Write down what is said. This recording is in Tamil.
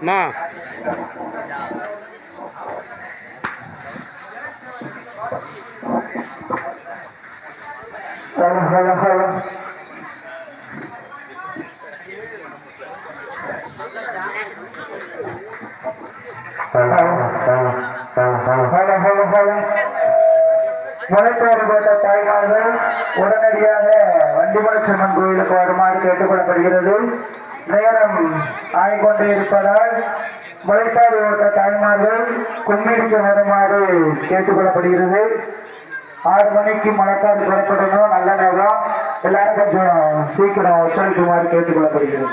மா. ஹலோ ஹலோ ஹலோ போட்ட தாய்மார்கள் உடனடியாக வண்டிமலசிம்மன் கோயிலுக்கு வருமாறு கேட்டுக்கொள்ளப்படுகிறது. நேரம் ஆகிக்கொண்டே இருப்பதால் முளைப்பாறு ஓட்ட தாய்மார்கள் கும்மிடிக்கு வருமாறு கேட்டுக்கொள்ளப்படுகிறது. ஆறு மணிக்கு மழைக்காடு புறப்படணும் நல்ல நேரம். எல்லாரும் கொஞ்சம் சீக்கிரம் ஒத்துழைக்குமாறு கேட்டுக்கொள்ளப்படுகிறது.